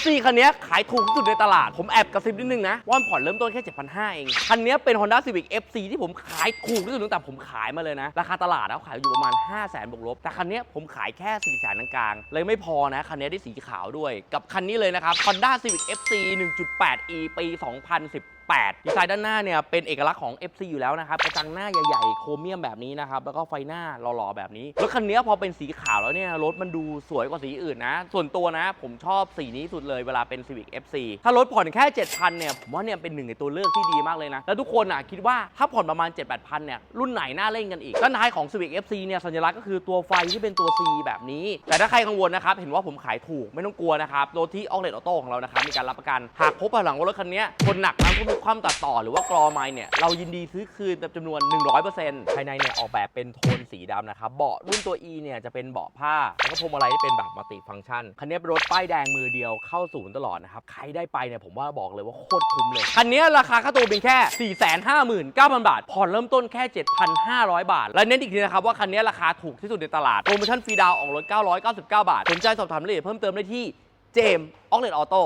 FC คันนี้ขายถูกที่สุดในตลาด ผมแอบกระซิบนิดนึงนะ ว่ามันผ่อนเริ่มต้นแค่7,500เอง คันนี้เป็น Honda Civic FC ที่ผมขายถูกที่สุดตั้งแต่ผมขายมาเลยนะ ราคาตลาดแล้วขายอยู่ประมาณ 5 0 0 0 0 0บวกลบ แต่คันนี้ผมขายแค่4 0 0 0 0นกลางๆ เลยไม่พอนะ คันนี้ได้สีขาวด้วย กับคันนี้เลยนะครับ Honda Civic FC 1.8e ปี 2019 8 ดีไซน์ด้านหน้าเนี่ยเป็นเอกลักษณ์ของ FC อยู่แล้วนะครับกระจังหน้าใหญ่ๆ โครเมียมแบบนี้นะครับแล้วก็ไฟหน้าหล่อๆแบบนี้รถคันนี้พอเป็นสีขาวแล้วเนี่ยรถมันดูสวยกว่าสีอื่นนะ ส่วนตัวนะ ผมชอบสีนี้สุดเลยเวลาเป็น Civic FC ถ้ารถผ่อนแค่ 7,000เนี่ยผมว่าเนี่ยเป็นหนึ่งในตัวเลือกที่ดีมากเลยนะแล้วทุกคนอะคิดว่าถ้าผ่อนประมาณ 7-8,000เนี่ยรุ่นไหนน่าเล่นกันอีกด้านท้ายของ Civic FC เนี่ยสัญลักษณ์ก็คือตัวไฟที่เป็นตัว C แบบนี้ แต่ถ้าใครกังวลนะครับเห็นว่าผมขายถูกไม่ต้องกลัวนะครับรถที่ออกเลตออโต้ของเรานะครับมีการรับประกันหากพบภายหลังว่ารถคันนี้คนหนักน้ำท่วมความตัดต่อหรือว่ากรอไม้เนี่ย เรายินดีซื้อคืนแบบจำนวน 100%ภายในเนี่ยออกแบบเป็นโทนสีดำนะครับ เบาะรุ่นตัว E เนี่ยจะเป็นเบาะผ้า แล้วก็พวงมาลัยที่เป็นแบบมัลติฟังก์ชัน คันนี้เป็นรถป้ายแดงมือเดียวเข้าศูนย์ตลอดนะครับ ใครได้ไปเนี่ยผมว่าบอกเลยว่าโคตรคุ้มเลย คันนี้ราคาค่าตัวเป็นแค่ 459,000 บาท ผ่อนเริ่มต้นแค่ 7,500 บาท และเน้นอีกทีนะครับว่าคันนี้ราคาถูกที่สุดในตลาด โปรโมชั่นฟรีดาวออกรถ 999 บาท สนใจสอบถามรายละเอียดเพิ่มเติมได้ที่เจมออกเลนออโต้